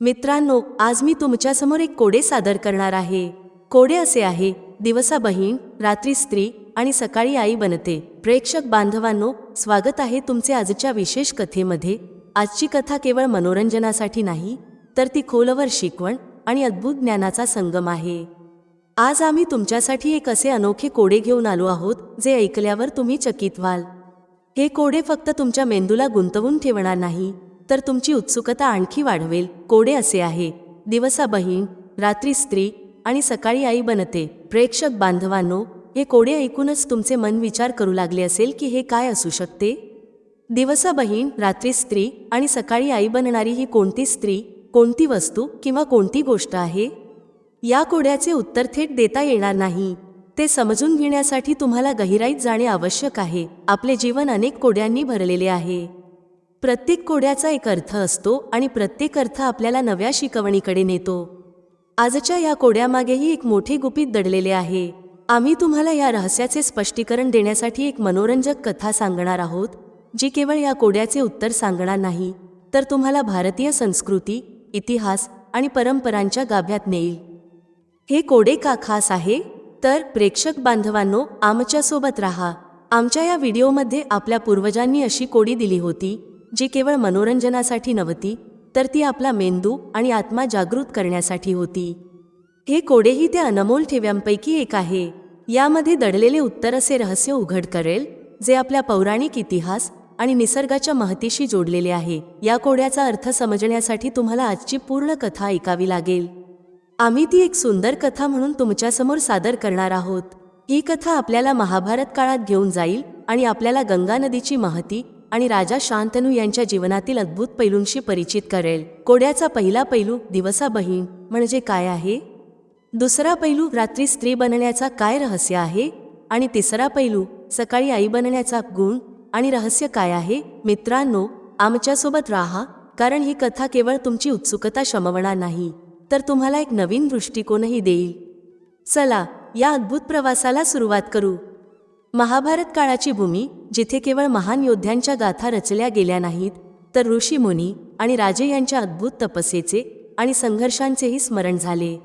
मित्रांनो आज मी तुमच्यासमोर एक कोडे सादर करणार आहे. कोडे असे आहे दिवसा बहीण रात्री स्त्री आणि सकाळी आई बनते. प्रेक्षक बांधवांनो स्वागत आहे तुमचे आजच्या विशेष कथेमध्ये. आजची कथा केवळ मनोरंजनासाठी नाही तर ती खोलवर शिकवण आणि अद्भुत ज्ञानाचा संगम आहे. आज आम्ही तुमच्यासाठी एक असे अनोखे कोडे घेऊन आलो आहोत जे ऐकल्यावर तुम्ही चकित व्हाल. हे कोडे फक्त तुमच्या मेंदूला गुंतवून ठेवणार नाही तर तुमची उत्सुकता आणखी वाढवेल. कोडे असे आहे. दिवसा बहीण रात्री स्त्री आणि सकाळी आई बनते. प्रेक्षक बांधवांनो हे कोडे ऐकूनच तुमचे मन विचार करू लागले असेल की हे काय असू शकते? दिवसा बहीण रात्री स्त्री आणि सकाळी आई बनणारी ही कोणती स्त्री कोणती वस्तू किंवा कोणती गोष्ट आहे? या कोड्याचे उत्तर थेट देता येणार नाही. ते समजून घेण्यासाठी तुम्हाला गहिराईत जाणे आवश्यक आहे. आपले जीवन अनेक कोड्यांनी भरलेले आहे. प्रत्येक कोड्याचा एक अर्थ असतो आणि प्रत्येक अर्थ आपल्याला नव्या शिकवणीकडे नेतो. आजच्या या कोड्यामागेही एक मोठे गुपित दडलेले आहे. आम्ही तुम्हाला या रहस्याचे स्पष्टीकरण देण्यासाठी एक मनोरंजक कथा सांगणार आहोत जी केवळ या कोड्याचे उत्तर सांगणार नाही तर तुम्हाला भारतीय संस्कृती इतिहास आणि परंपरांच्या गाभ्यात नेईल. हे कोडे का खास आहे? तर प्रेक्षक बांधवांनो आमच्यासोबत राहा. आमच्या या व्हिडिओमध्ये आपल्या पूर्वजांनी अशी कोडी दिली होती जी केवळ मनोरंजनासाठी नव्हती तर ती आपला मेंदू आणि आत्मा जागृत करण्यासाठी होती. हे कोडेही त्या अनमोल ठेव्यांपैकी एक आहे. यामध्ये दडलेले उत्तर असे रहस्य उघड करेल जे आपल्या पौराणिक इतिहास आणि निसर्गाच्या महतीशी जोडलेले आहे. या कोड्याचा अर्थ समजण्यासाठी तुम्हाला आजची पूर्ण कथा ऐकावी लागेल. आम्ही ती एक सुंदर कथा म्हणून तुमच्यासमोर सादर करणार आहोत. ही कथा आपल्याला महाभारत काळात घेऊन जाईल आणि आपल्याला गंगा नदीची महती आणि राजा शांतनू यांच्या जीवनातील अद्भुत पैलूंशी परिचित करेल. कोड्याचा पहिला पैलू दिवसा बहीण म्हणजे काय आहे? दुसरा पैलू रात्री स्त्री बनण्याचा काय रहस्य आहे? आणि तिसरा पैलू सकाळी आई बनण्याचा गुण आणि रहस्य काय आहे? मित्रांनो आमच्यासोबत राहा कारण ही कथा केवळ तुमची उत्सुकता शमवणार नाही तर तुम्हाला एक नवीन दृष्टिकोनही देईल. चला या अद्भुत प्रवासाला सुरुवात करू. महाभारत काळाची भूमी जिथे केवळ महान योद्ध्यांच्या गाथा रचल्या गेल्या नाहीत तर ऋषीमुनी आणि राजे यांच्या अद्भुत तपस्येचे आणि संघर्षांचेही स्मरण झाले.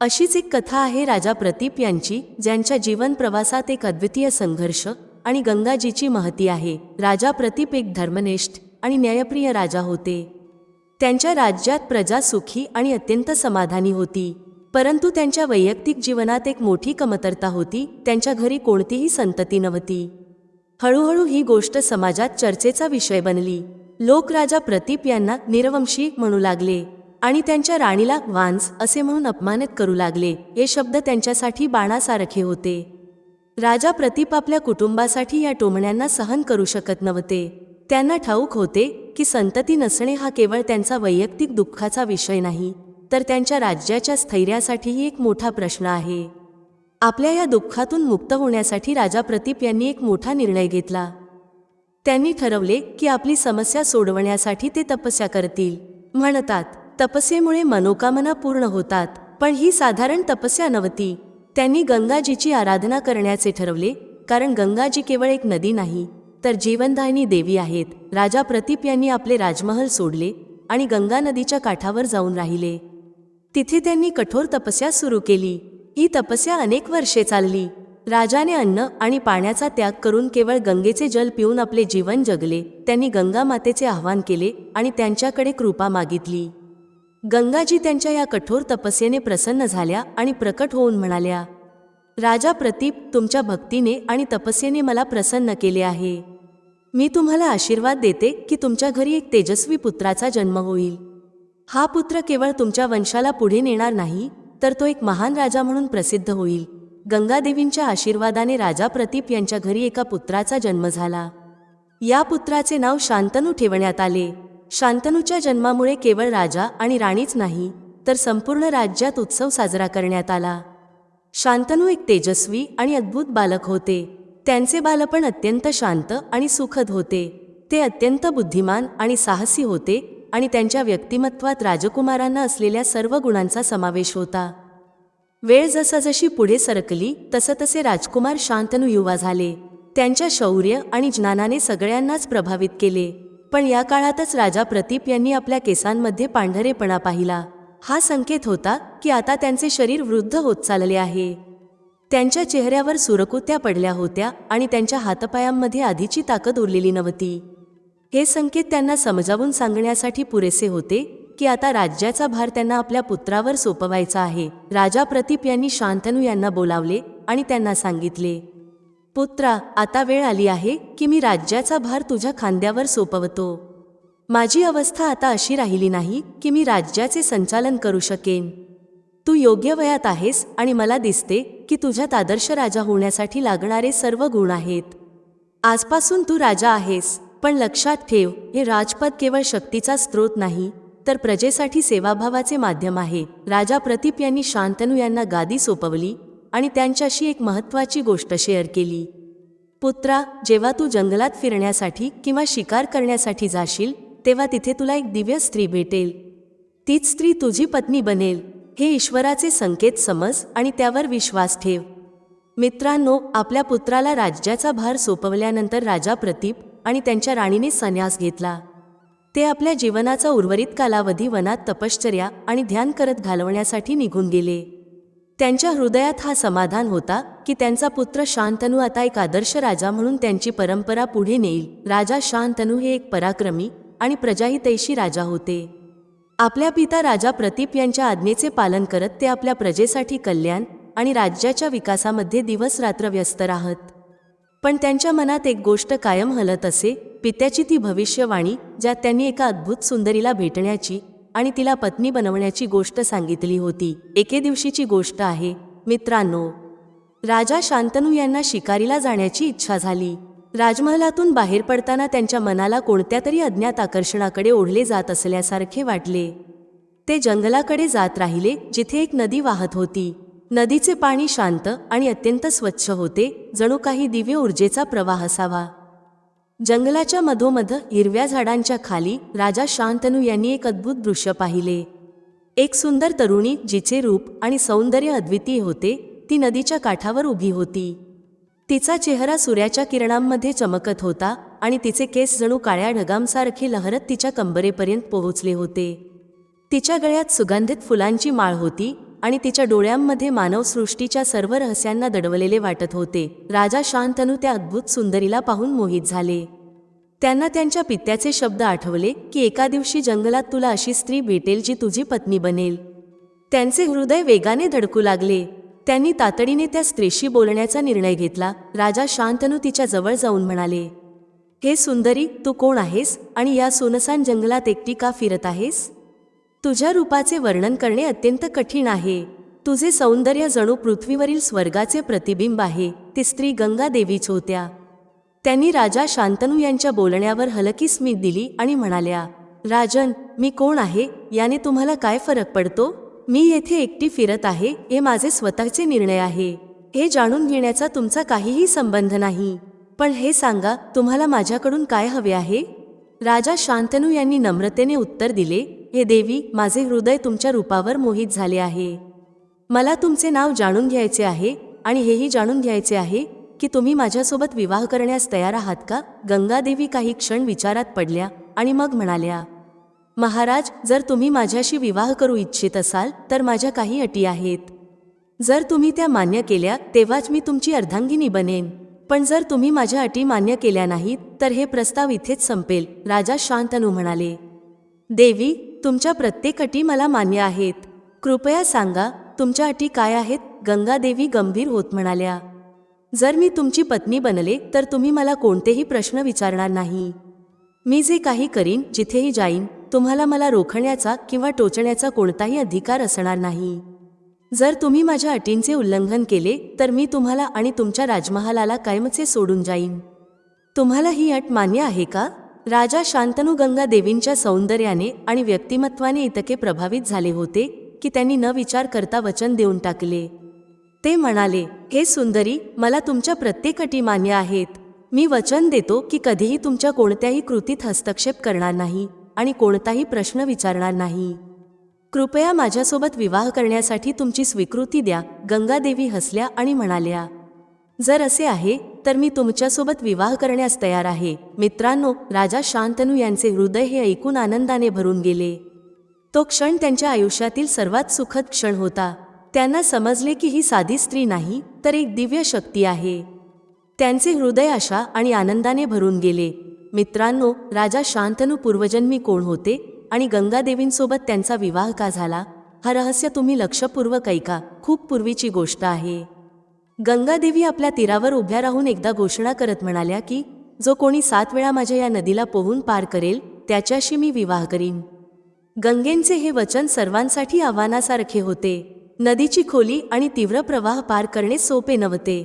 अशीच एक कथा आहे राजा प्रतीप यांची ज्यांच्या जीवन प्रवासात एक अद्वितीय संघर्ष आणि गंगाजीची महती आहे. राजा प्रतीप एक धर्मनिष्ठ आणि न्यायप्रिय राजा होते. त्यांच्या राज्यात प्रजा सुखी आणि अत्यंत समाधानी होती. परंतु त्यांच्या वैयक्तिक जीवनात एक मोठी कमतरता होती त्यांच्या घरी कोणतीही संतती नव्हती. हळूहळू ही गोष्ट समाजात चर्चेचा विषय बनली. लोक राजा प्रतीप यांना निरवंशी म्हणू लागले आणि त्यांच्या राणीला वांस असे म्हणून अपमानित करू लागले हे शब्द त्यांच्यासाठी बाणासारखे होते. राजा प्रतीप आपल्या कुटुंबासाठी या टोमण्यांना सहन करू शकत नव्हते. त्यांना ठाऊक होते की संतती नसणे हा केवळ त्यांचा वैयक्तिक दुःखाचा विषय नाही. तर त्यांच्या राज्याच्या स्थैर्यासाठीही एक मोठा प्रश्न आहे. आपल्या या दुःखातून मुक्त होण्यासाठी राजा प्रतीप यांनी एक मोठा निर्णय घेतला. त्यांनी ठरवले की आपली समस्या सोडवण्यासाठी ते तपस्या करतील. म्हणतात तपस्येमुळे मनोकामना पूर्ण होतात पण ही साधारण तपस्या नव्हती. त्यांनी गंगाजीची आराधना करण्याचे ठरवले कारण गंगाजी केवळ एक नदी नाही तर जीवनदायिनी देवी आहेत. राजा प्रतीप यांनी आपले राजमहल सोडले आणि गंगा नदीच्या काठावर जाऊन राहिले. तिथे त्यांनी कठोर तपस्या सुरू केली. ही तपस्या अनेक वर्षे चालली. राजाने अन्न आणि पाण्याचा त्याग करून केवळ गंगेचे जल पिऊन आपले जीवन जगले. त्यांनी गंगा मातेचे आवाहन केले आणि त्यांच्याकडे कृपा मागितली. गंगाजी त्यांच्या या कठोर तपस्येने प्रसन्न झाल्या आणि प्रकट होऊन म्हणाल्या राजा प्रतीप तुमच्या भक्तीने आणि तपस्येने मला प्रसन्न केले आहे. मी तुम्हाला आशीर्वाद देते की तुमच्या घरी एक तेजस्वी पुत्राचा जन्म होईल. हा पुत्र केवळ तुमच्या वंशाला पुढे नेणार नाही तर तो एक महान राजा म्हणून प्रसिद्ध होईल. गंगादेवींच्या आशीर्वादाने राजा प्रतीप यांच्या घरी एका पुत्राचा जन्म झाला. या पुत्राचे नाव शांतनू ठेवण्यात आले. शांतनूच्या जन्मामुळे केवळ राजा आणि राणीच नाही तर संपूर्ण राज्यात उत्सव साजरा करण्यात आला. शांतनू एक तेजस्वी आणि अद्भुत बालक होते. त्यांचे बालपण अत्यंत शांत आणि सुखद होते. ते अत्यंत बुद्धिमान आणि साहसी होते आणि त्यांच्या व्यक्तिमत्वात राजकुमारांना असलेल्या सर्व गुणांचा समावेश होता. वेळ जसजशी पुढे सरकली तसतसे राजकुमार शांतनू युवा झाले. त्यांच्या शौर्य आणि ज्ञानाने सगळ्यांनाच प्रभावित केले. पण या काळातच राजा प्रतीप यांनी आपल्या केसांमध्ये पांढरेपणा पाहिला. हा संकेत होता की आता त्यांचे शरीर वृद्ध होत चालले आहे. त्यांच्या चेहऱ्यावर सुरकुत्या पडल्या होत्या आणि त्यांच्या हातपायांमध्ये आधीची ताकद उरलेली नव्हती. हे संकेत त्यांना समजावून सांगण्यासाठी पुरेसे होते की आता राज्याचा भार त्यांना आपल्या पुत्रावर सोपवायचा आहे. राजा प्रतीप यांनी शांतनू यांना बोलावले आणि त्यांना सांगितले पुत्रा आता वेळ आली आहे की मी राज्याचा भार तुझ्या खांद्यावर सोपवतो. माझी अवस्था आता अशी राहिली नाही की मी राज्याचे संचालन करू शकेन. तू योग्य वयात आहेस आणि मला दिसते की तुझ्यात आदर्श राजा होण्यासाठी लागणारे सर्व गुण आहेत. आजपासून तू राजा आहेस. पण लक्षात ठेव हे राजपद केवळ शक्तीचा स्रोत नाही तर प्रजेसाठी सेवाभावाचे माध्यम आहे. राजा प्रतीप यांनी शांतनू यांना गादी सोपवली आणि त्यांच्याशी एक महत्त्वाची गोष्ट शेअर केली. पुत्रा जेव्हा तू जंगलात फिरण्यासाठी किंवा शिकार करण्यासाठी जाशील तेव्हा तिथे तुला एक दिव्य स्त्री भेटेल. तीच स्त्री तुझी पत्नी बनेल. हे ईश्वराचे संकेत समज आणि त्यावर विश्वास ठेव. मित्रांनो आपल्या पुत्राला राज्याचा भार सोपवल्यानंतर राजा प्रतीप आणि त्यांच्या राणीने संन्यास घेतला. ते आपल्या जीवनाचा उर्वरित कालावधी वनात तपश्चर्या आणि ध्यान करत घालवण्यासाठी निघून गेले. त्यांच्या हृदयात हा समाधान होता की त्यांचा पुत्र शांतनू आता एक आदर्श राजा म्हणून त्यांची परंपरा पुढे नेईल. राजा शांतनू हे एक पराक्रमी आणि प्रजाहितैषी राजा होते. आपल्या पिता राजा प्रतीप यांच्या आज्ञेचे पालन करत ते आपल्या प्रजेसाठी कल्याण आणि राज्याच्या विकासामध्ये दिवस रात्र व्यस्त राहत. पण त्यांच्या मनात एक गोष्ट कायम हलत असे पित्याची ती भविष्यवाणी ज्यात त्यांनी एका अद्भुत सुंदरीला भेटण्याची आणि तिला पत्नी बनवण्याची गोष्ट सांगितली होती. एके दिवशीची गोष्ट आहे मित्रांनो. राजा शांतनू यांना शिकारीला जाण्याची इच्छा झाली. राजमहलातून बाहेर पडताना त्यांच्या मनाला कोणत्या तरी अज्ञात आकर्षणाकडे ओढले जात असल्यासारखे वाटले. ते जंगलाकडे जात राहिले जिथे एक नदी वाहत होती. नदीचे पाणी शांत आणि अत्यंत स्वच्छ होते जणू काही दिव्य ऊर्जेचा प्रवाह असावा. जंगलाच्या मधोमध हिरव्या झाडांच्या खाली राजा शांतनू यांनी एक अद्भुत दृश्य पाहिले. एक सुंदर तरुणी जिचे रूप आणि सौंदर्य अद्वितीय होते ती नदीच्या काठावर उभी होती. तिचा चेहरा सूर्याच्या किरणांमध्ये चमकत होता आणि तिचे केस जणू काळ्या ढगांसारखे लहरत तिच्या कंबरेपर्यंत पोहोचले होते. तिच्या गळ्यात सुगंधित फुलांची माळ होती आणि तिच्या डोळ्यांमध्ये मानवसृष्टीच्या सर्व रहस्यांना दडवलेले वाटत होते. राजा शांतनू त्या अद्भुत सुंदरीला पाहून मोहित झाले. त्यांना त्यांच्या पित्याचे शब्द आठवले की एका दिवशी जंगलात तुला अशी स्त्री भेटेल जी तुझी पत्नी बनेल. त्यांचे हृदय वेगाने धडकू लागले. त्यांनी तातडीने त्या स्त्रीशी बोलण्याचा निर्णय घेतला. राजा शांतनू तिच्या जवळ जाऊन म्हणाले हे सुंदरी तू कोण आहेस आणि या सोनसान जंगलात एकटी का फिरत आहेस? तुझ्या रूपाचे वर्णन करणे अत्यंत कठीण आहे. तुझे सौंदर्य जणू पृथ्वीवरील स्वर्गाचे प्रतिबिंब आहे. ती स्त्री गंगा देवीच होत्या. त्यांनी राजा शांतनू यांच्या बोलण्यावर हलकी स्मित दिली आणि म्हणाल्या राजन मी कोण आहे? याने तुम्हाला काय फरक पडतो? मी येथे एकटी फिरत आहे. हे माझे स्वतःचे निर्णय आहे. हे जाणून घेण्याचा तुमचा काहीही संबंध नाही. पण हे सांगा तुम्हाला माझ्याकडून काय हवे आहे? राजा शांतनू यांनी नम्रतेने उत्तर दिले हे देवी माझे हृदय तुमच्या रूपावर मोहित झाले आहे. मला तुमचे नाव जाणून घ्यायचे आहे आणि हेही जाणून घ्यायचे आहे की तुम्ही माझ्यासोबत विवाह करण्यास तयार आहात का? गंगादेवी काही क्षण विचारात पडल्या आणि मग म्हणाल्या महाराज जर तुम्ही माझ्याशी विवाह करू इच्छित असाल तर माझ्या काही अटी आहेत. जर तुम्ही त्या मान्य केल्या तेव्हाच मी तुमची अर्धांगिनी बनेन. पण जर तुम्ही माझ्या अटी मान्य केल्या नाहीत तर हे प्रस्ताव इथेच संपेल. राजा शांतनू म्हणाले देवी तुमच्या प्रत्येक अटी मला मान्य आहेत. कृपया सांगा तुमच्या अटी काय आहेत? गंगादेवी गंभीर होत म्हणाल्या. जर मी तुमची पत्नी बनले तर तुम्ही मला कोणतेही प्रश्न विचारणार नाही. मी जे काही करीन जिथेही जाईन तुम्हाला मला रोखण्याचा किंवा टोचण्याचा कोणताही अधिकार असणार नाही. जर तुम्ही माझ्या अटींचे उल्लंघन केले तर मी तुम्हाला आणि तुमच्या राजमहालाला कायमचे सोडून जाईन. तुम्हाला ही अट मान्य आहे का? राजा शांतनू गंगा देवींच्या सौंदर्याने आणि व्यक्तिमत्वाने इतके प्रभावित झाले होते की त्यांनी न विचार करता वचन देऊन टाकले. ते म्हणाले हे सुंदरी मला तुमच्या प्रत्येक अटी मान्य आहेत. मी वचन देतो की कधीही तुमच्या कोणत्याही कृतीत हस्तक्षेप करणार नाही आणि कोणताही प्रश्न विचारणार नाही. कृपया माझ्यासोबत विवाह करण्यासाठी तुमची स्वीकृती द्या गंगादेवी हसल्या आणि म्हणाल्या. जर असे आहे तर मी तुमच्यासोबत विवाह करण्यास तयार आहे. मित्रांनो राजा शांतनू यांचे हृदय हे ऐकून आनंदाने भरून गेले. तो क्षण त्यांच्या आयुष्यातील सर्वात सुखद क्षण होता. त्यांना समजले की ही साधी स्त्री नाही तर एक दिव्य शक्ती आहे. त्यांचे हृदय आशा आणि आनंदाने भरून गेले. मित्रांनो राजा शांतनू पूर्वजन्मी कोण होते आणि गंगादेवींसोबत त्यांचा विवाह का झाला हा रहस्य तुम्ही लक्षपूर्वक ऐका. खूप पूर्वीची गोष्ट आहे. गंगादेवी आपल्या तीरावर उभ्या राहून एकदा घोषणा करत म्हणाल्या की जो कोणी सात वेळा माझ्या या नदीला पोहून पार करेल त्याच्याशी मी विवाह करीन. गंगेंचे हे वचन सर्वांसाठी आव्हानासारखे होते. नदीची खोली आणि तीव्र प्रवाह पार करणे सोपे नव्हते.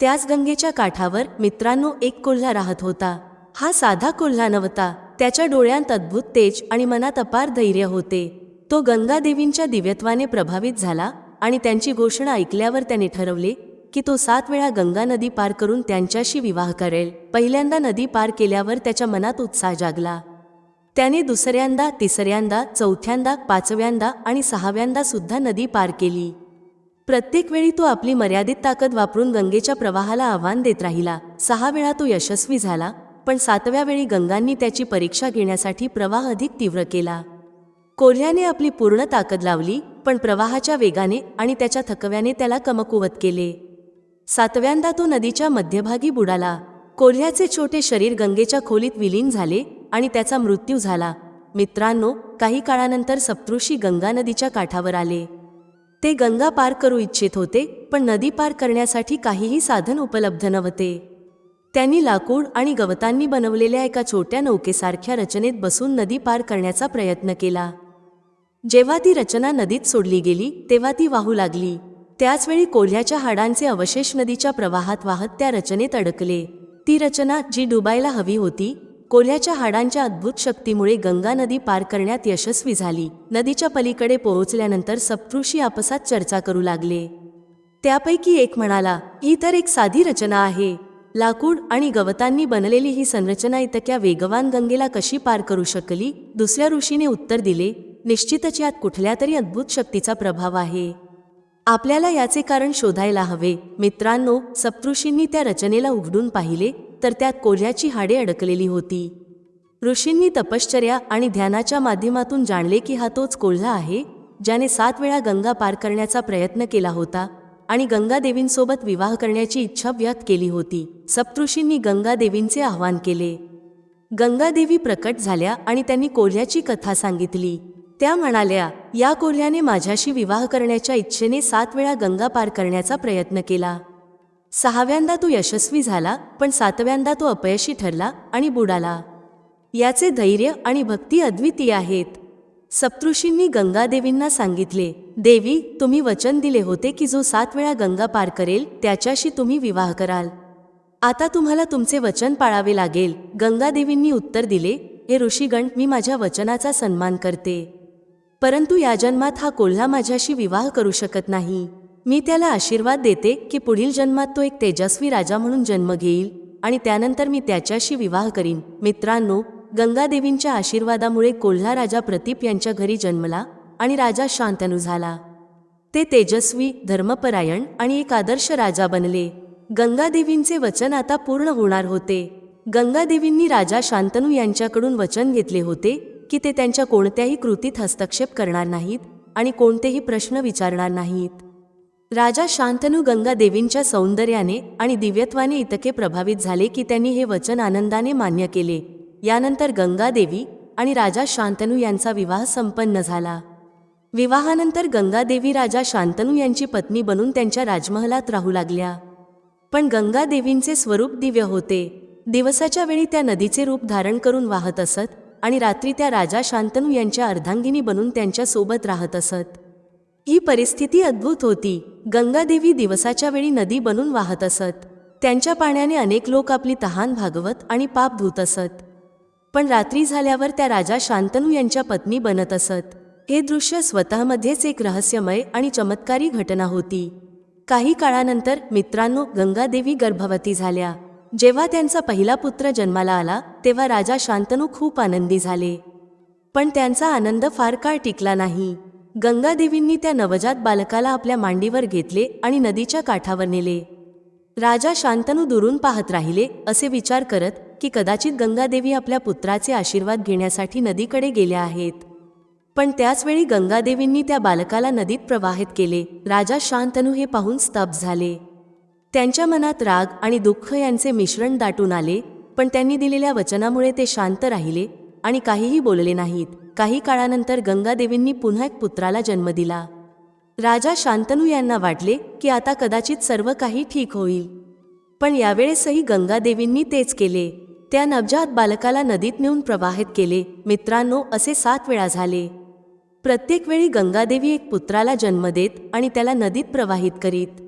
त्याच गंगेच्या काठावर मित्रांनो एक कोल्हा राहत होता. हा साधा कोल्हा नव्हता. त्याच्या डोळ्यांत अद्भुत तेज आणि मनात अपार धैर्य होते. तो गंगादेवींच्या दिव्यत्वाने प्रभावित झाला आणि त्यांची घोषणा ऐकल्यावर त्याने ठरवले की तो सात वेळा गंगा नदी पार करून त्यांच्याशी विवाह करेल. पहिल्यांदा नदी पार केल्यावर त्याच्या मनात उत्साह जागला. त्याने दुसऱ्यांदा तिसऱ्यांदा चौथ्यांदा पाचव्यांदा आणि सहाव्यांदा सुद्धा नदी पार केली. प्रत्येक वेळी तो आपली मर्यादित ताकद वापरून गंगेच्या प्रवाहाला आव्हान देत राहिला. सहा वेळा तो यशस्वी झाला पण सातव्या वेळी गंगांनी त्याची परीक्षा घेण्यासाठी प्रवाह अधिक तीव्र केला. कोल्ह्याने आपली पूर्ण ताकद लावली पण प्रवाहाच्या वेगाने आणि त्याच्या थकव्याने त्याला कमकुवत केले. सातव्यांदा तो नदीच्या मध्यभागी बुडाला. कोल्ह्याचे छोटे शरीर गंगेच्या खोलीत विलीन झाले आणि त्याचा मृत्यू झाला. मित्रांनो काही काळानंतर सप्तृषी गंगा नदीच्या काठावर आले. ते गंगा पार करू इच्छित होते पण नदी पार करण्यासाठी काहीही साधन उपलब्ध नव्हते. त्यांनी लाकूड आणि गवतांनी बनवलेल्या एका छोट्या नौकेसारख्या रचनेत बसून नदी पार करण्याचा प्रयत्न केला. जेव्हा ती रचना नदीत सोडली गेली तेव्हा ती वाहू लागली. त्याचवेळी कोल्ह्याच्या हाडांचे अवशेष नदीच्या प्रवाहात वाहत त्या रचनेत अडकले. ती रचना जी डुबायला हवी होती कोल्ह्याच्या हाडांच्या अद्भुत शक्तीमुळे गंगा नदी पार करण्यात यशस्वी झाली. नदीच्या पलीकडे पोहोचल्यानंतर सप्तृषी आपसात चर्चा करू लागले. त्यापैकी एक म्हणाला ही तर एक साधी रचना आहे. लाकूड आणि गवतांनी बनलेली ही संरचना इतक्या वेगवान गंगेला कशी पार करू शकली? दुसऱ्या ऋषीने उत्तर दिले निश्चितच यात कुठल्या तरी अद्भुत शक्तीचा प्रभाव आहे. आपल्याला याचे कारण शोधायला हवे. मित्रांनो सप्तऋषींनी त्या रचनेला उघडून पाहिले तर त्यात कोल्ह्याची हाडे अडकलेली होती. ऋषींनी तपश्चर्या आणि ध्यानाच्या माध्यमातून जाणले की हा तोच कोल्हा आहे ज्याने सात वेळा गंगा पार करण्याचा प्रयत्न केला होता आणि गंगादेवींसोबत विवाह करण्याची इच्छा व्यक्त केली होती. सप्तऋषींनी गंगादेवींचे आवाहन केले. गंगादेवी प्रकट झाल्या आणि त्यांनी कोल्ह्याची कथा सांगितली. त्या म्हणाल्या या कोल्ह्याने माझ्याशी विवाह करण्याच्या इच्छेने सात वेळा गंगा पार करण्याचा प्रयत्न केला. सहाव्यांदा तो यशस्वी झाला पण सातव्यांदा तो अपयशी ठरला आणि बुडाला. याचे धैर्य आणि भक्ती अद्वितीय आहेत. सप्तृषींनी गंगादेवींना सांगितले देवी तुम्ही वचन दिले होते की जो सात वेळा गंगा पार करेल त्याच्याशी तुम्ही विवाह कराल. आता तुम्हाला तुमचे वचन पाळावे लागेल. गंगादेवींनी उत्तर दिले हे ऋषीगण मी माझ्या वचनाचा सन्मान करते. परंतु या जन्मात हा कोल्हा माझ्याशी विवाह करू शकत नाही. मी त्याला आशीर्वाद देते की पुढील जन्मात तो एक तेजस्वी राजा म्हणून जन्म घेईल आणि त्यानंतर मी त्याच्याशी विवाह करीन. मित्रांनो गंगादेवींच्या आशीर्वादामुळे कोल्हा राजा प्रतीप यांच्या घरी जन्मला आणि राजा शांतनू झाला. ते तेजस्वी धर्मपरायण आणि एक आदर्श राजा बनले. गंगादेवींचे वचन आता पूर्ण होणार होते. गंगादेवींनी राजा शांतनू यांच्याकडून वचन घेतले होते की ते त्यांच्या कोणत्याही कृतीत हस्तक्षेप करणार नाहीत आणि कोणतेही प्रश्न विचारणार नाहीत. राजा शांतनू गंगादेवींच्या सौंदर्याने आणि दिव्यत्वाने इतके प्रभावित झाले की त्यांनी हे वचन आनंदाने मान्य केले. यानंतर गंगादेवी आणि राजा शांतनू यांचा विवाह संपन्न झाला. विवाहानंतर गंगादेवी राजा शांतनू यांची पत्नी बनून त्यांच्या राजमहलात राहू लागल्या. पण गंगादेवींचे स्वरूप दिव्य होते. दिवसाच्या वेळी त्या नदीचे रूप धारण करून वाहत असत आणि रात्री त्या राजा शांतनू यांच्या अर्धांगिनी बनून त्यांच्यासोबत राहत असत. ही परिस्थिती अद्भुत होती. गंगादेवी दिवसाच्या वेळी नदी बनून वाहत असत. त्यांच्या पाण्याने अनेक लोक आपली तहान भागवत आणि पाप धुत असत. पण रात्री झाल्यावर त्या राजा शांतनू यांच्या पत्नी बनत असत. हे दृश्य स्वतःमध्येच एक रहस्यमय आणि चमत्कारी घटना होती. काही काळानंतर मित्रांनो गंगादेवी गर्भवती झाल्या. जेव्हा त्यांचा पहिला पुत्र जन्माला आला तेव्हा राजा शांतनू खूप आनंदी झाले. पण त्यांचा आनंद फार काळ टिकला नाही. गंगादेवींनी त्या नवजात बालकाला आपल्या मांडीवर घेतले आणि नदीच्या काठावर नेले. राजा शांतनू दुरून पाहत राहिले असे विचार करत की कदाचित गंगादेवी आपल्या पुत्राचे आशीर्वाद घेण्यासाठी नदीकडे गेल्या आहेत. पण त्याचवेळी गंगादेवींनी त्या बालकाला नदीत प्रवाहित केले. राजा शांतनू हे पाहून स्तब्ध झाले. त्यांच्या मनात राग आणि दुःख यांचे मिश्रण दाटून आले पण त्यांनी दिलेल्या वचनामुळे ते शांत राहिले आणि काहीही बोलले नाहीत. काही काळानंतर गंगादेवींनी पुन्हा एक पुत्राला जन्म दिला. राजा शांतनू यांना वाटले की आता कदाचित सर्व काही ठीक होईल. पण यावेळेसही गंगादेवींनी तेच केले. त्या नवजात बालकाला नदीत नेऊन प्रवाहित केले. मित्रांनो असे सात वेळा झाले. प्रत्येक वेळी गंगादेवी एक पुत्राला जन्म देत आणि त्याला नदीत प्रवाहित करीत.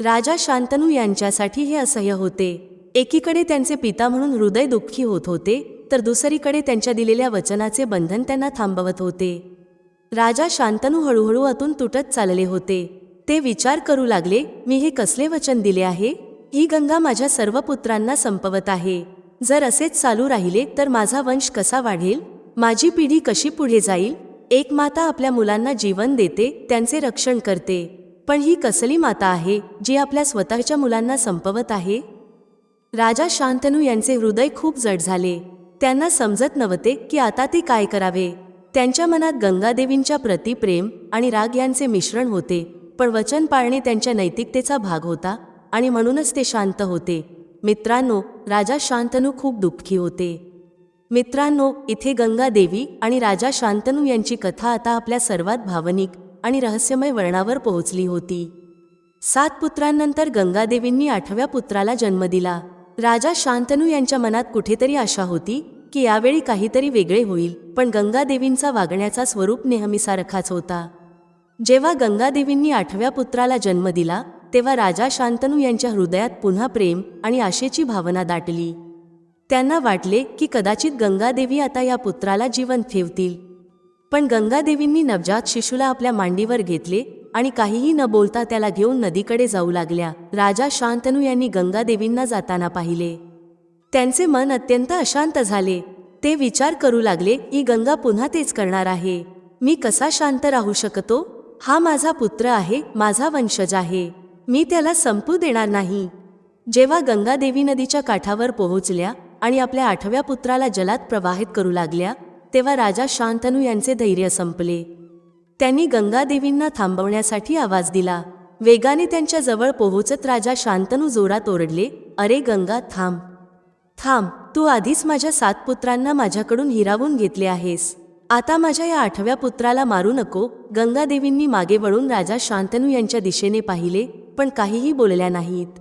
राजा शांतनू यांच्यासाठी हे असह्य होते. एकीकडे त्यांचे पिता म्हणून हृदय दुःखी होत होते तर दुसरीकडे त्यांच्या दिलेल्या वचनाचे बंधन त्यांना थांबवत होते. राजा शांतनू हळूहळू आतून तुटत चालले होते. ते विचार करू लागले मी हे कसले वचन दिले आहे? ही गंगा माझ्या सर्व पुत्रांना संपवत आहे. जर असेच चालू राहिले तर माझा वंश कसा वाढेल? माझी पिढी कशी पुढे जाईल? एक माता आपल्या मुलांना जीवन देते त्यांचे रक्षण करते. पण ही कसली माता आहे जी आपल्या स्वतःच्या मुलांना संपवत आहे? राजा शांतनू यांचे हृदय खूप जड झाले. त्यांना समजत नव्हते की आता ते काय करावे. त्यांच्या मनात गंगादेवींच्या प्रति प्रेम आणि राग यांचे मिश्रण होते पण वचन पाळणे त्यांच्या नैतिकतेचा भाग होता आणि म्हणूनच ते शांत होते. मित्रांनो राजा शांतनू खूप दुःखी होते. मित्रांनो इथे गंगादेवी आणि राजा शांतनू यांची कथा आता आपल्या सर्वात भावनिक आणि रहस्यमय वर्णावर पोहोचली होती. सात पुत्रांनंतर गंगादेवींनी आठव्या पुत्राला जन्म दिला. राजा शांतनू यांच्या मनात कुठेतरी आशा होती की यावेळी काहीतरी वेगळे होईल पण गंगादेवींचा वागण्याचा स्वरूप नेहमीसारखाच होता. जेव्हा गंगादेवींनी आठव्या पुत्राला जन्म दिला तेव्हा राजा शांतनू यांच्या हृदयात पुन्हा प्रेम आणि आशेची भावना दाटली. त्यांना वाटले की कदाचित गंगादेवी आता या पुत्राला जीवन ठेवतील. पण गंगादेवींनी नवजात शिशूला आपल्या मांडीवर घेतले आणि काहीही न बोलता त्याला घेऊन नदीकडे जाऊ लागल्या. राजा शांतनू यांनी गंगादेवींना जाताना पाहिले. त्यांचे मन अत्यंत अशांत झाले. ते विचार करू लागले ही गंगा पुन्हा तेच करणार आहे. मी कसा शांत राहू शकतो? हा माझा पुत्र आहे माझा वंशज आहे. मी त्याला संपू देणार नाही. जेव्हा गंगादेवी नदीच्या काठावर पोहोचल्या आणि आपल्या आठव्या पुत्राला जलात प्रवाहित करू लागल्या तेव्हा राजा शांतनू यांचे धैर्य संपले. त्यांनी गंगादेवींना थांबवण्यासाठी आवाज दिला. वेगाने त्यांच्या जवळ पोहोचत राजा शांतनू जोरात ओरडले अरे गंगा थांब. थांब तू आधीच माझ्या सात पुत्रांना माझ्याकडून हिरावून घेतले आहेस. आता माझ्या या आठव्या पुत्राला मारू नको. गंगादेवींनी मागे वळून राजा शांतनू यांच्या दिशेने पाहिले पण काहीही बोलल्या नाहीत.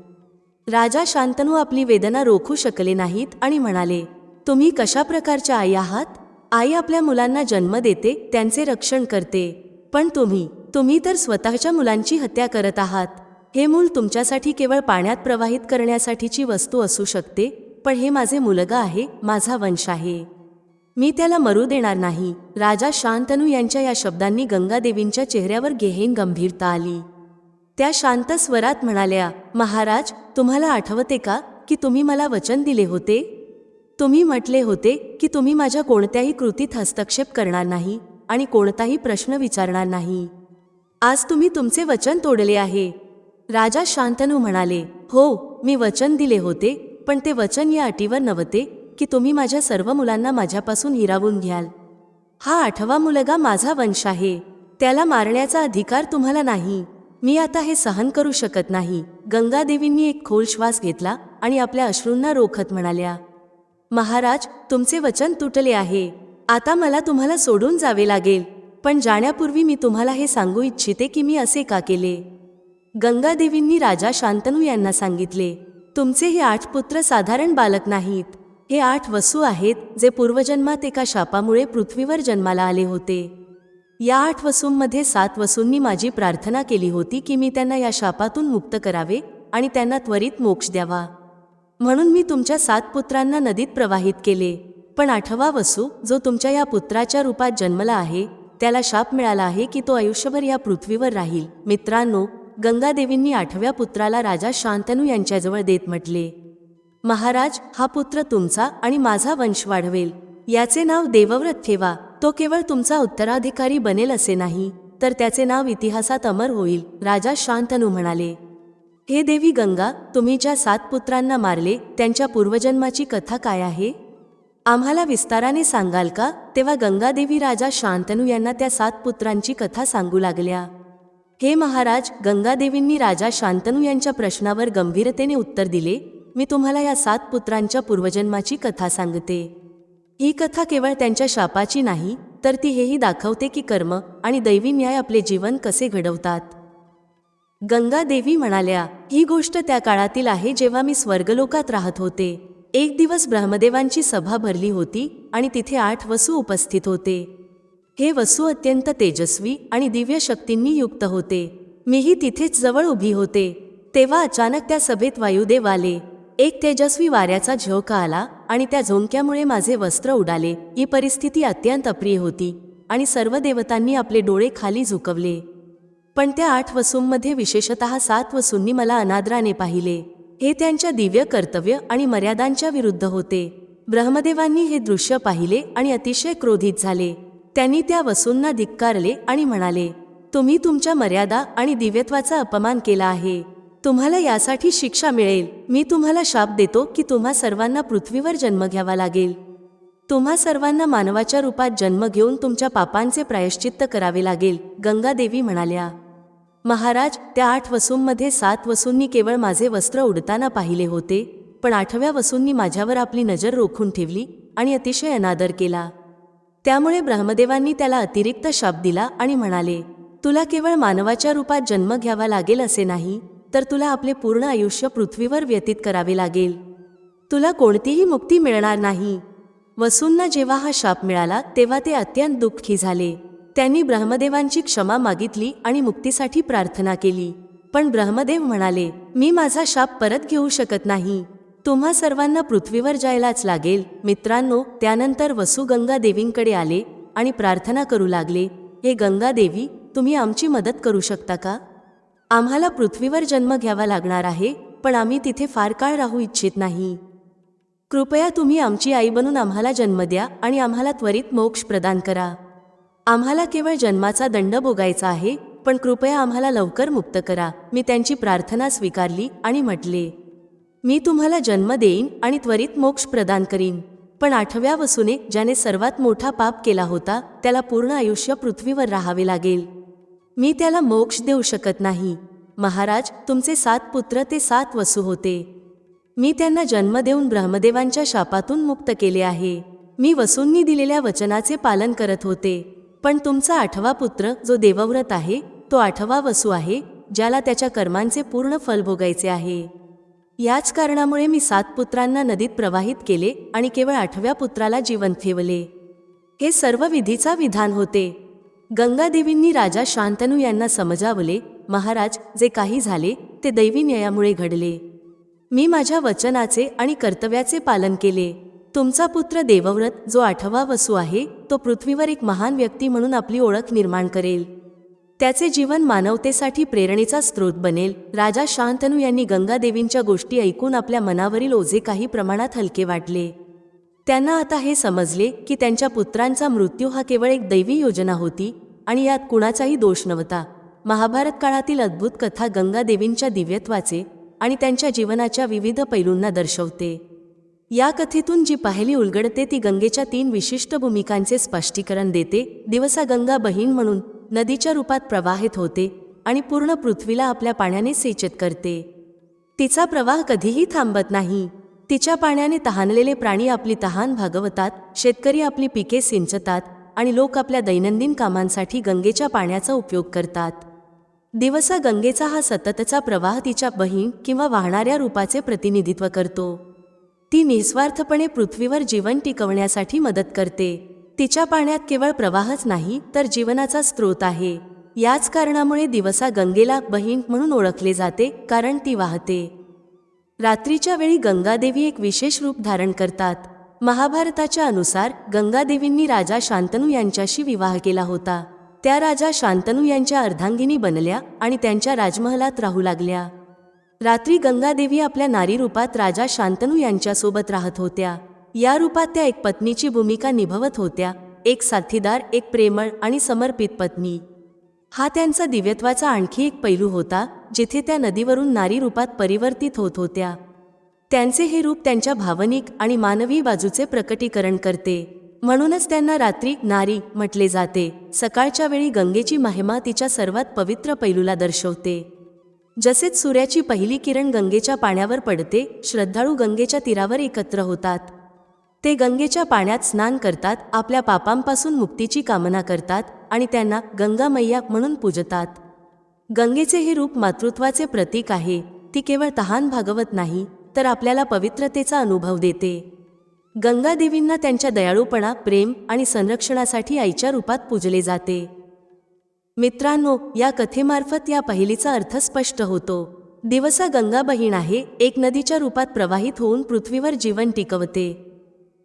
राजा शांतनू आपली वेदना रोखू शकले नाहीत आणि म्हणाले तुम्ही कशा प्रकारच्या आई आहात? आई आपल्या मुलांना जन्म देते त्यांचे रक्षण करते. पण तुम्ही तुम्ही तर स्वतःच्या मुलांची हत्या करत आहात. हे मूल तुमच्यासाठी केवळ पाण्यात प्रवाहित करण्यासाठीची वस्तू असू शकते पण हे माझे मुलगा आहे माझा वंश आहे. मी त्याला मरू देणार नाही. राजा शांतनू यांच्या या शब्दांनी गंगादेवींच्या चेहऱ्यावर गेहेन गंभीरता आली. त्या शांत स्वरात म्हणाल्या महाराज तुम्हाला आठवते का की तुम्ही मला वचन दिले होते? तुम्ही म्हटले होते की तुम्ही माझ्या कोणत्याही कृतीत हस्तक्षेप करणार नाही आणि कोणताही प्रश्न विचारणार नाही. आज तुम्ही तुमचे वचन तोडले आहे. राजा शांतनू म्हणाले हो मी वचन दिले होते पण ते वचन या अटीवर नव्हते की तुम्ही माझ्या सर्व मुलांना माझ्यापासून हिरावून घ्याल. हा आठवा मुलगा माझा वंश आहे. त्याला मारण्याचा अधिकार तुम्हाला नाही. मी आता हे सहन करू शकत नाही. गंगादेवींनी एक खोल श्वास घेतला आणि आपल्या अश्रूंना रोखत म्हणाल्या महाराज तुमचे वचन तुटले आहे. आता मला तुम्हाला सोडून जावे लागेल. पण जाण्यापूर्वी मी तुम्हाला हे सांगू इच्छिते की मी असे का केले? गंगादेवींनी राजा शांतनू यांना सांगितले तुमचे हे आठ पुत्र साधारण बालक नाहीत. हे आठ वसू आहेत जे पूर्वजन्मात एका शापामुळे पृथ्वीवर जन्माला आले होते. या आठ वसूंमध्ये सात वसूंनी माझी प्रार्थना केली होती की मी त्यांना या शापातून मुक्त करावे आणि त्यांना त्वरित मोक्ष द्यावा. म्हणून मी तुमच्या सात पुत्रांना नदीत प्रवाहित केले. पण आठवा वसू जो तुमच्या या पुत्राच्या रूपात जन्मला आहे त्याला शाप मिळाला आहे की तो आयुष्यभर या पृथ्वीवर राहील. मित्रांनो गंगादेवींनी आठव्या पुत्राला राजा शांतनू यांच्याजवळ देत म्हटले महाराज हा पुत्र तुमचा आणि माझा वंश वाढवेल. याचे नाव देवव्रत ठेवा. तो केवळ तुमचा उत्तराधिकारी बनेल असे नाही तर त्याचे नाव इतिहासात अमर होईल राजा शांतनू म्हणाले. हे देवी गंगा तुम्ही ज्या सात पुत्रांना मारले त्यांच्या पूर्वजन्माची कथा काय आहे? आम्हाला विस्ताराने सांगाल का? तेव्हा गंगादेवी राजा शांतनू यांना त्या सात पुत्रांची कथा सांगू लागल्या. हे महाराज गंगादेवींनी राजा शांतनू यांच्या प्रश्नावर गंभीरतेने उत्तर दिले मी तुम्हाला या सात पुत्रांच्या पूर्वजन्माची कथा सांगते. ही कथा केवळ त्यांच्या शापाची नाही तर ती हेही दाखवते की कर्म आणि दैवी न्याय आपले जीवन कसे घडवतात. गंगादेवी म्हणाल्या ही गोष्ट त्या काळातील आहे जेव्हा मी स्वर्गलोकात राहत होते. एक दिवस ब्रह्मदेवांची सभा भरली होती आणि तिथे आठ वसू उपस्थित होते. हे वसू अत्यंत तेजस्वी आणि दिव्य शक्तींनी युक्त होते. मीही तिथेच जवळ उभी होते. तेव्हा अचानक त्या सभेत वायुदेव आले. एक तेजस्वी वाऱ्याचा झोका आला आणि त्या झोंक्यामुळे माझे वस्त्र उडाले. ही परिस्थिती अत्यंत अप्रिय होती आणि सर्व देवतांनी आपले डोळे खाली झुकवले. पण त्या आठ वसूंमध्ये विशेषतः सात वसूंनी मला अनादराने पाहिले. हे त्यांच्या दिव्य कर्तव्य आणि मर्यादांच्या विरुद्ध होते. ब्रह्मदेवांनी हे दृश्य पाहिले आणि अतिशय क्रोधित झाले. त्यांनी त्या वसूंना धिक्कारले आणि म्हणाले तुम्ही तुमच्या मर्यादा आणि दिव्यत्वाचा अपमान केला आहे. तुम्हाला यासाठी शिक्षा मिळेल. मी तुम्हाला शाप देतो की तुम्हा सर्वांना पृथ्वीवर जन्म घ्यावा लागेल. तुम्हा सर्वांना मानवाच्या रूपात जन्म घेऊन तुमच्या पापांचे प्रायश्चित्त करावे लागेल गंगादेवी म्हणाल्या. महाराज त्या आठ वसूंमध्ये सात वसूंनी केवळ माझे वस्त्र उडताना पाहिले होते पण आठव्या वसूंनी माझ्यावर आपली नजर रोखून ठेवली आणि अतिशय अनादर केला. त्यामुळे ब्रह्मदेवांनी त्याला अतिरिक्त शाप दिला आणि म्हणाले तुला केवळ मानवाच्या रूपात जन्म घ्यावा लागेल असे नाही तर तुला आपले पूर्ण आयुष्य पृथ्वीवर व्यतीत करावे लागेल. तुला कोणतीही मुक्ती मिळणार नाही. वसूंना जेव्हा हा शाप मिळाला तेव्हा ते अत्यंत दुःखी झाले. त्यांनी ब्रह्मदेवांची क्षमा मागितली आणि मुक्तीसाठी प्रार्थना केली. पण ब्रह्मदेव म्हणाले मी माझा शाप परत घेऊ शकत नाही. तुम्हा सर्वांना पृथ्वीवर जायलाच लागेल. मित्रांनो त्यानंतर वसू गंगा देवींकडे आले आणि प्रार्थना करू लागले. हे गंगा देवी तुम्ही आमची मदत करू शकता का? आम्हाला पृथ्वीवर जन्म घ्यावा लागणार आहे पण आम्ही तिथे फार काळ राहू इच्छित नाही. कृपया तुम्ही आमची आई बनून आम्हाला जन्म द्या आणि आम्हाला त्वरित मोक्ष प्रदान करा. आम्हाला केवळ जन्माचा दंड भोगायचा आहे पण कृपया आम्हाला लवकर मुक्त करा. मी त्यांची प्रार्थना स्वीकारली आणि म्हटले मी तुम्हाला जन्म देईन आणि त्वरित मोक्ष प्रदान करीन. पण आठव्या वसूने ज्याने सर्वात मोठा पाप केला होता त्याला पूर्ण आयुष्य पृथ्वीवर राहावे लागेल. मी त्याला मोक्ष देऊ शकत नाही. महाराज तुमचे सात पुत्र ते सात वसू होते. मी त्यांना जन्म देऊन ब्रह्मदेवांच्या शापातून मुक्त केले आहे. मी वसूंनी दिलेल्या वचनाचे पालन करत होते. पण तुमचा आठवा पुत्र जो देवव्रत आहे तो आठवा वसू आहे ज्याला त्याच्या कर्मांचे पूर्ण फल भोगायचे आहे. याच कारणामुळे मी सात पुत्रांना नदीत प्रवाहित केले आणि केवळ आठव्या पुत्राला जिवंत ठेवले. हे सर्व विधीचा विधान होते. गंगादेवींनी राजा शांतनू यांना समजावले महाराज जे काही झाले ते दैवी न्यायामुळे घडले. मी माझ्या वचनाचे आणि कर्तव्याचे पालन केले. तुमचा पुत्र देवव्रत जो आठवा वसू आहे तो पृथ्वीवर एक महान व्यक्ती म्हणून आपली ओळख निर्माण करेल. त्याचे जीवन मानवतेसाठी प्रेरणेचा स्रोत बनेल. राजा शांतनू यांनी गंगादेवींच्या गोष्टी ऐकून आपल्या मनावरील ओझे काही प्रमाणात हलके वाटले. त्यांना आता हे समजले की त्यांच्या पुत्रांचा मृत्यू हा केवळ एक दैवी योजना होती आणि यात कुणाचाही दोष नव्हता. महाभारत काळातील अद्भुत कथा गंगादेवींच्या दिव्यत्वाचे आणि त्यांच्या जीवनाच्या विविध पैलूंना दर्शवते. या कथेतून जी पाहिली उलगडते ती गंगेच्या तीन विशिष्ट भूमिकांचे स्पष्टीकरण देते. दिवसा गंगा बहीण म्हणून नदीच्या रूपात प्रवाहित होते आणि पूर्ण पृथ्वीला आपल्या पाण्याने सेचित करते. तिचा प्रवाह कधीही थांबत नाही. तिच्या पाण्याने तहानलेले प्राणी आपली तहान भागवतात शेतकरी आपली पिके सिंचतात आणि लोक आपल्या दैनंदिन कामांसाठी गंगेच्या पाण्याचा उपयोग करतात. दिवसा गंगेचा हा सततचा प्रवाह तिच्या बहीण किंवा वाहणाऱ्या रूपाचे प्रतिनिधित्व करतो. ती निस्वार्थपणे पृथ्वीवर जीवन टिकवण्यासाठी मदत करते. तिच्या पाण्यात केवळ प्रवाहच नाही तर जीवनाचा स्रोत आहे. याच कारणामुळे दिवसा गंगेला बहीण म्हणून ओळखले जाते कारण ती वाहते. रात्रीच्या वेळी गंगादेवी एक विशेष रूप धारण करतात. महाभारताच्या अनुसार गंगादेवींनी राजा शांतनू यांच्याशी विवाह केला होता. त्या राजा शांतनू यांच्या अर्धांगिनी बनल्या आणि त्यांच्या राजमहलात राहू लागल्या. रात्री गंगादेवी आपल्या नारी रूपात राजा शांतनू यांच्यासोबत राहत होत्या. या रूपात त्या एक पत्नीची भूमिका निभवत होत्या. एक साथीदार एक प्रेमळ आणि समर्पित पत्नी. हा त्यांचा दिव्यत्वाचा आणखी एक पैलू होता जिथे त्या नदीवरून नारी रूपात परिवर्तित होत होत्या. त्यांचे हे रूप त्यांच्या भावनिक आणि मानवी बाजूचे प्रकटीकरण करते. म्हणूनच त्यांना रात्री नारी म्हटले जाते. सकाळच्या वेळी गंगेची महिमा तिच्या सर्वात पवित्र पैलूला दर्शवते. जसेच सूर्याची पहिली किरण गंगेच्या पाण्यावर पडते श्रद्धाळू गंगेच्या तीरावर एकत्र होतात. ते गंगेच्या पाण्यात स्नान करतात आपल्या पापांपासून मुक्तीची कामना करतात आणि त्यांना गंगा मैया म्हणून पूजतात. गंगेचे हे रूप मातृत्वाचे प्रतीक आहे ती केवळ तहान भागवत नाही तर आपल्याला पवित्रतेचा अनुभव देते. गंगादेवींना त्यांच्या दयाळूपणा प्रेम आणि संरक्षणासाठी आईच्या रूपात पूजले जाते. मित्रांनो या कथेमार्फत या पहिलीचा अर्थ स्पष्ट होतो. दिवसा गंगा बहीण आहे एक नदीच्या रूपात प्रवाहित होऊन पृथ्वीवर जीवन टिकवते.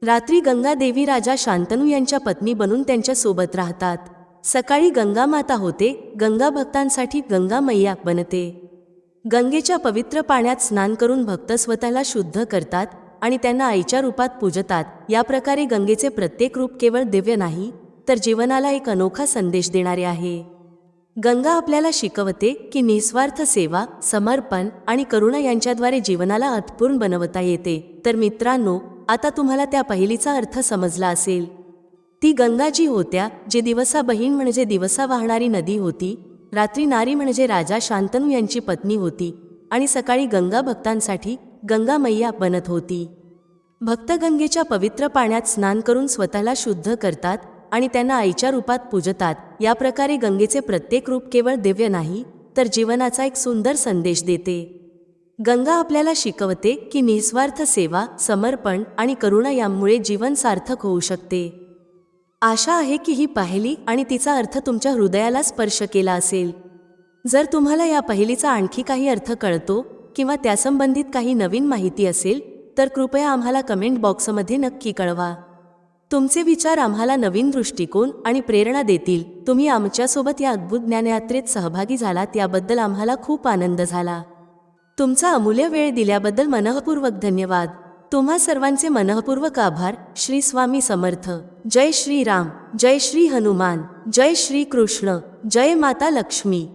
रात्री गंगा देवी राजा शांतनू यांच्या पत्नी बनून त्यांच्यासोबत राहतात. सकाळी गंगा माता होते गंगा भक्तांसाठी गंगा मैया बनते. गंगेच्या पवित्र पाण्यात स्नान करून भक्त स्वतःला शुद्ध करतात आणि त्यांना आईच्या रूपात पूजतात. या प्रकारे गंगेचे प्रत्येक रूप केवळ दिव्य नाही तर जीवनाला एक अनोखा संदेश देणारे आहे. गंगा आपल्याला शिकवते की निस्वार्थ सेवा समर्पण आणि करुणा यांच्याद्वारे जीवनाला अर्थपूर्ण बनवता येते. तर मित्रांनो आता तुम्हाला त्या पहिलीचा अर्थ समजला असेल. ती गंगाजी होत्या जे दिवसा बहीण म्हणजे दिवसा वाहणारी नदी होती रात्री नारी म्हणजे राजा शांतनू यांची पत्नी होती आणि सकाळी गंगा भक्तांसाठी गंगा मैया बनत होती. भक्त गंगेच्या पवित्र पाण्यात स्नान करून स्वतःला शुद्ध करतात आणि त्यांना आईच्या रूपात पूजतात. या प्रकारे गंगेचे प्रत्येक रूप केवळ दिव्य नाही तर जीवनाचा एक सुंदर संदेश देते. गंगा आपल्याला शिकवते की निस्वार्थ सेवा समर्पण आणि करुणा यामुळे जीवन सार्थक होऊ शकते. आशा आहे की ही पाहिली आणि तिचा अर्थ तुमच्या हृदयाला स्पर्श केला असेल. जर तुम्हाला या पहिलीचा आणखी काही अर्थ कळतो किंवा त्यासंबंधित काही नवीन माहिती असेल तर कृपया आम्हाला कमेंट बॉक्समध्ये नक्की कळवा. तुमचे विचार आम्हाला नवीन दृष्टिकोन आणि प्रेरणा देतील. तुम्ही आमच्यासोबत या अद्भुत ज्ञानयात्रेत सहभागी झालात याबद्दल आम्हाला खूप आनंद झाला. तुमचा अमूल्य वेळ दिल्याबद्दल मनःपूर्वक धन्यवाद. तुम्हा सर्वांचे मनःपूर्वक आभार. श्री स्वामी समर्थ. जय श्री राम जय श्री हनुमान. जय श्री कृष्ण. जय माता लक्ष्मी.